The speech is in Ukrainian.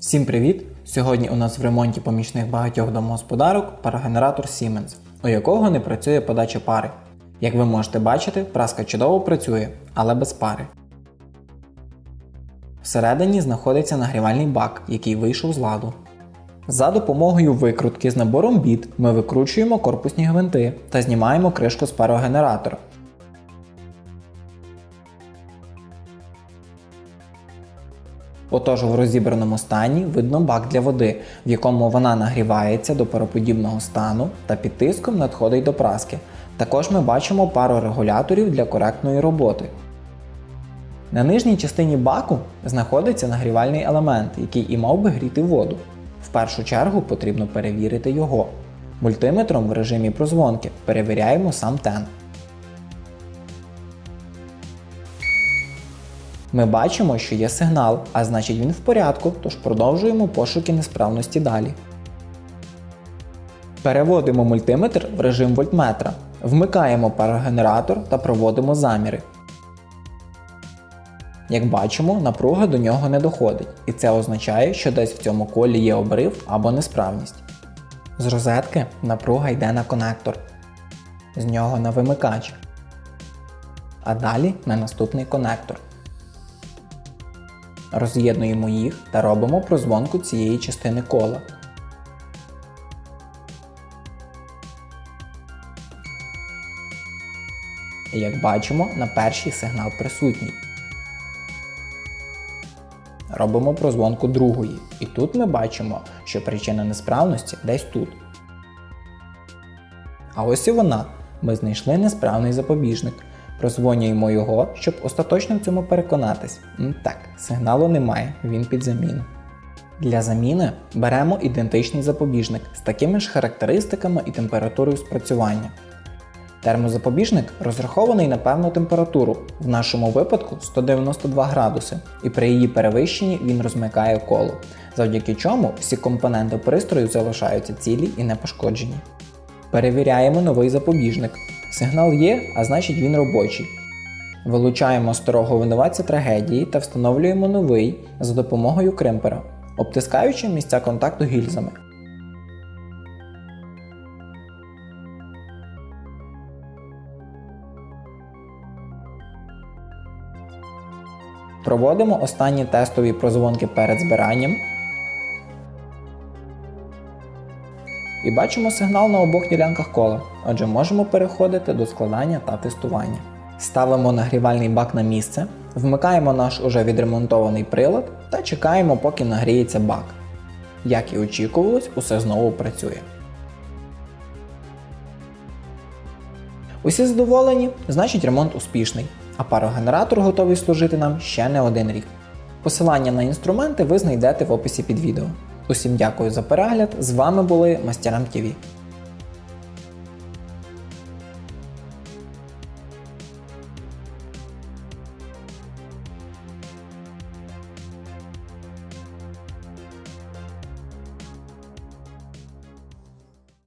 Всім привіт! Сьогодні у нас в ремонті помічних багатьох домогосподарок парогенератор Siemens, у якого не працює подача пари. Як ви можете бачити, праска чудово працює, але без пари. Всередині знаходиться нагрівальний бак, який вийшов з ладу. За допомогою викрутки з набором біт ми викручуємо корпусні гвинти та знімаємо кришку з парогенератора. Отож в розібраному стані видно бак для води, в якому вона нагрівається до пароподібного стану та під тиском надходить до праски. Також ми бачимо пару регуляторів для коректної роботи. На нижній частині баку знаходиться нагрівальний елемент, який і мав би гріти воду. В першу чергу потрібно перевірити його. Мультиметром в режимі прозвонки перевіряємо сам тен. Ми бачимо, що є сигнал, а значить він в порядку, тож продовжуємо пошуки несправності далі. Переводимо мультиметр в режим вольтметра, вмикаємо парогенератор та проводимо заміри. Як бачимо, напруга до нього не доходить, і це означає, що десь в цьому колі є обрив або несправність. З розетки напруга йде на конектор, з нього на вимикач, а далі на наступний конектор. Роз'єднуємо їх та робимо прозвонку цієї частини кола. Як бачимо, на перший сигнал присутній. Робимо прозвонку другої. І тут ми бачимо, що причина несправності десь тут. А ось і вона. Ми знайшли несправний запобіжник. Прозвонюємо його, щоб остаточно в цьому переконатись. Так, сигналу немає, він під заміну. Для заміни беремо ідентичний запобіжник з такими ж характеристиками і температурою спрацювання. Термозапобіжник розрахований на певну температуру, в нашому випадку 192 градуси, і при її перевищенні він розмикає коло, завдяки чому всі компоненти пристрою залишаються цілі і непошкоджені. Перевіряємо новий запобіжник. Сигнал є, а значить він робочий. Вилучаємо старого винуватця трагедії та встановлюємо новий за допомогою кримпера, обтискаючи місця контакту гільзами. Проводимо останні тестові прозвонки перед збиранням. І бачимо сигнал на обох ділянках кола, отже можемо переходити до складання та тестування. Ставимо нагрівальний бак на місце, вмикаємо наш уже відремонтований прилад та чекаємо, поки нагріється бак. Як і очікувалось, усе знову працює. Усі задоволені, значить ремонт успішний, а парогенератор готовий служити нам ще не один рік. Посилання на інструменти ви знайдете в описі під відео. Усім дякую за перегляд. З вами були Мастерам ТВ.